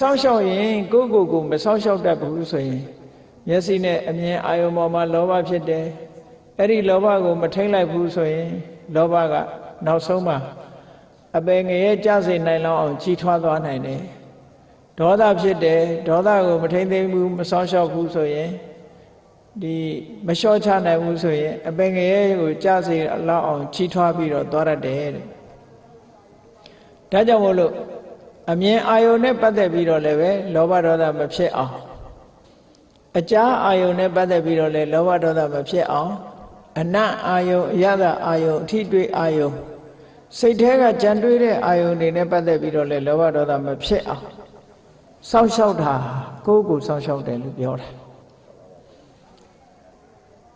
စောင့်ရှောက်ရင်ကိုယ့်ကိုယ်ကိုမစောင့်ရှောက်တတ်ဘူးဆိုရင်မျက်စိနဲ့အမြင်အာယုံပေါ်မှာလောဘဖြစ်တယ်အဲ့ဒီလောဘကိုမထိန်လိုက်ဘူးဆိုရင်လောဘကနောက်ဆုံးမှာအပေငရဲကြစေနိုင်လောက်အောင်ကြီးထွားသွားနိုင်တယ်ဒေါသဖြစ်တယ်ဒေါသကိုမထိန်သိမ်းဘူးမစောင့်ရှောက်ဘူးဆိုရင်ဒီမလျှော့ချနိုင်ဘူးဆိုရင်အပေငရဲကိုကြစေလောက်အောင်ကြီးထွားပြီးတော့သွားရတယ်တဲ့ဒါကြောင့်မို့လို့ အမြင်အာယုန်နဲ့ပတ်သက်ပြီးတော့လည်းပဲလောဘဒေါသမဖြစ်အောင်အကြာအာယုန်နဲ့ပတ်သက်ပြီးတော့လည်းလောဘဒေါသမဖြစ်အောင်အနတ်အာယုန်အရသာအာယုန်အထိတွေ့အာယုန်စိတ်ထဲကကြံတွေးတဲ့အာယုန်တွေနဲ့ပတ်သက်ပြီးတော့လည်းလောဘဒေါသမဖြစ်အောင်စောင့်ရှောက်တာကိုယ့်ကိုယ်စောင့်ရှောက်တယ်လို့ပြောတာ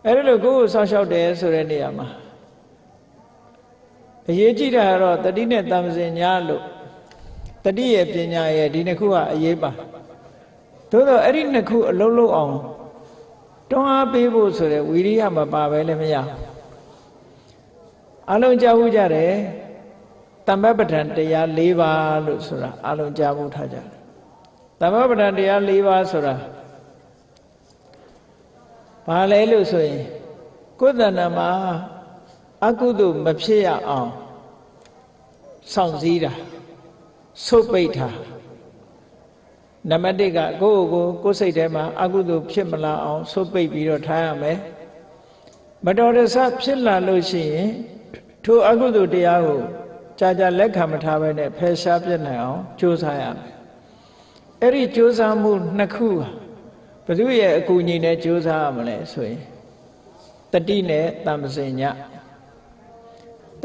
အဲ့ဒါလို့ကိုယ့်ကိုယ်စောင့်ရှောက်တယ်ဆိုတဲ့နေရာမှာအရေးကြီးတာကတော့တတိနဲ့တမ္ပစင်ညာလို့ တတိရဲ့ပညာရဲ့ဒီနှစ်ခုကအရေးပါသို့တော့အဲ့ဒီနှစ်ခုအလုံးလုံးအောင်တွန်းအားပေးဖို့ဆိုတဲ့ဝီရိယမပါပဲလည်းမရအလုံးကြားဖို့ကြတယ်တမ္ပပဋ္ဌာန်တရား၄ပါးလို့ဆိုတာအလုံးကြားဖို့ထားကြတယ်တမ္ပပဋ္ဌာန်တရား၄ပါးဆိုတာဘာလဲလို့ဆိုရင်ကိုယ်တဏ္ဍမှာအကုသို့မဖြစ်ရအောင်စောင့်စည်းတာ ဆုတ်ပိတ်တာနံပါတ်1ကကိုယ့်ကိုယ်ကိုယ်စိတ်ထဲမှာအကုသို့ဖြစ်မလာအောင်ဆုတ်ပိတ်ပြီးတော့ထားရမယ်မတော်တဆဖြစ်လာလို့ရှိရင်ထိုအကုသို့တရားကိုကြာကြာလက်ခံမထားဘဲနဲ့ဖယ်ရှားပြစ်နိုင်အောင်ကြိုးစားရမယ်အဲ့ဒီကြိုးစားမှုနှစ်ခုဘယ်သူရဲ့အကူအညီနဲ့ကြိုးစားရမလဲဆိုရင်တတိနဲ့တမ္ပစင်ည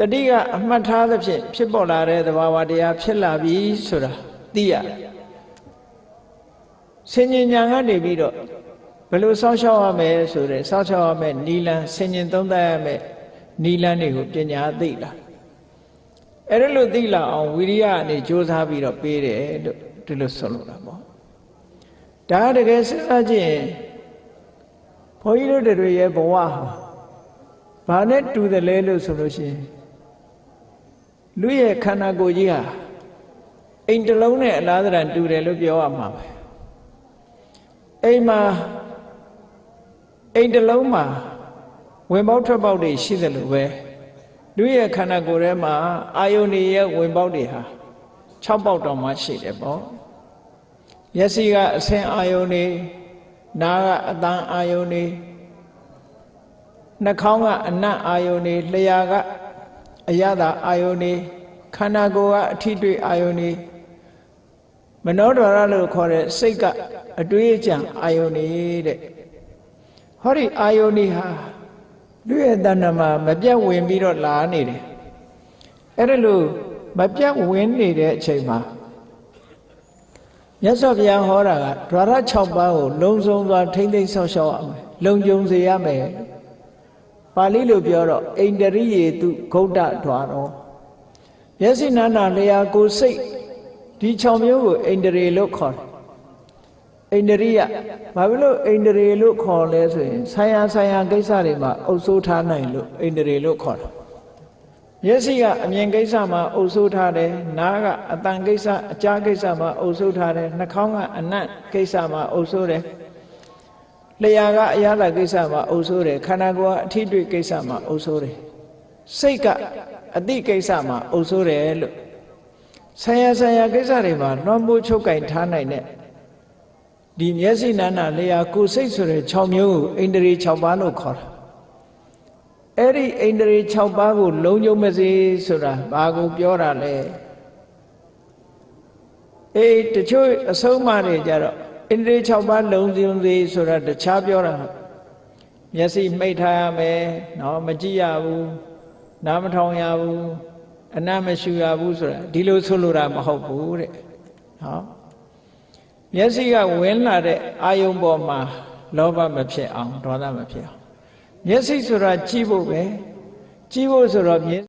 တတိကအမှတ်ထားသဖြင့်ဖြစ်ပေါ်လာတဲ့သဘာဝတရားဖြစ်လာပြီဆိုတာသိရဆင်ញင်ညာကနေပြီးတော့ဘယ်လိုစောင့်ရှောက်ရမယ်ဆိုတဲ့စောင့်ရှောက်ရမယ်နီလန်းဆင်ញင်သုံးသပ်ရမယ်နီလန်းတွေကိုပညာသိလာအဲ့ဒါလို့သိလာအောင်ဝိရိယအနေစ조사ပြီးတော့ပေးတယ်လို့ဒီလိုဆိုလိုတာပေါ့ဒါတကယ်စဉ်းစားကြည့်ရင်ဘုန်းကြီးတို့တွေရဲ့ဘဝဟာဘာနဲ့တူတယ်လဲလို့ဆိုလို့ရှိရင် လူရဲ့ခန္ဓာကိုယ်ကြီးဟာအိမ်တစ်လုံးနဲ့အလားတန်တူတယ်လို့ပြောရမှာပဲအိမ်မှာအိမ်တစ်လုံးမှာဝင်ပေါက်ထွက်ပေါက်တွေရှိတယ်လို့ပဲလူရဲ့ခန္ဓာကိုယ်ထဲမှာအာယုန်တွေရဲ့ဝင်ပေါက်တွေဟာ6ပေါက်တောင်မှရှိတယ်ပေါ့မျက်စိကအဆင်အာယုန်တွေနားကအတန်အာယုန်တွေနှာခေါင်းကအနတ်အာယုန်တွေလျှာက အရသာအာယုန်တွေခန္ဓာကိုယ်ကအထိတွေ့အာယုန်တွေမနောဒရလို့ခေါ်တဲ့စိတ်ကအတွေးအကြံအာယုန်တွေတဲ့ဟောဒီအာယုန်တွေဟာလူရဲ့တဏ္ဍမှာမပြတ်ဝင်ပြီးတော့လာနေတယ်အဲ့ဒါလို့မပြတ်ဝင်နေတဲ့အချိန်မှာမြတ်စွာဘုရားဟောတာကဒွါရ6ပါးကိုလုံဆုံးစွာထိမ့်သိမ့်ဆောက်ရှောက်ရမယ်လုံခြုံစေရမယ် ပါဠိလိုပြောတော့အိန္ဒရိယေတုဂௌတ္တဓွာရောမျက်စိနာနာလျာကိုစိတ်ဒီ6မျိုးကိုအိန္ဒြေလို့ခေါ်တယ်အိန္ဒရိယဘာဖြစ်လို့အိန္ဒြေလို့ခေါ်လဲဆိုရင်ဆိုင်ရာဆိုင်ရာကိစ္စတွေမှာအုပ်စိုးထားနိုင်လို့အိန္ဒြေလို့ခေါ်တယ်မျက်စိကအမြင်ကိစ္စမှာအုပ်စိုးထားတယ်နားကအတန်ကိစ္စအကြားကိစ္စမှာအုပ်စိုးထားတယ်နှာခေါင်းကအနံ့ကိစ္စမှာအုပ်စိုးတယ် လျှာကအရာလာကိစ္စမှာအုပ်စိုးတယ်ခန္ဓာကိုယ်ကအထိတွေ့ကိစ္စမှာအုပ်စိုးတယ်စိတ်ကအတိကိစ္စမှာအုပ်စိုးတယ်လို့ဆရာဆရာကိစ္စတွေမှာလွှမ်းမိုးချုပ်ကင်ထားနိုင်တဲ့ဒီမျက်စိနာနာလျှာကိုယ်စိတ်ဆိုတဲ့6မျိုးကိုအိန္ဒြေ6ပါးလို့ခေါ်တာအဲ့ဒီအိန္ဒြေ6ပါးကိုလုံးကျုံမစေဆိုတာဘာကိုပြောတာလဲအေးတချို့အဆုံးအမတွေကြတော့ အိန္ဒြေ6ပါးလုံးကျုံစေဆိုတာတခြားပြောတာမျက်စိမှိတ်ထားရမယ်နော်မကြည့်ရဘူးနားမထောင်ရဘူးအနတ်မရှူရဘူးဆိုတာဒီလိုဆိုလိုတာမဟုတ်ဘူးတဲ့ဟောမျက်စိကဝင်လာတဲ့အာယုံပေါ်မှာလောဘမဖြစ်အောင်ဒေါသမဖြစ်အောင်မျက်စိဆိုတာကြည့်ဖို့ပဲကြည့်ဖို့ဆိုတော့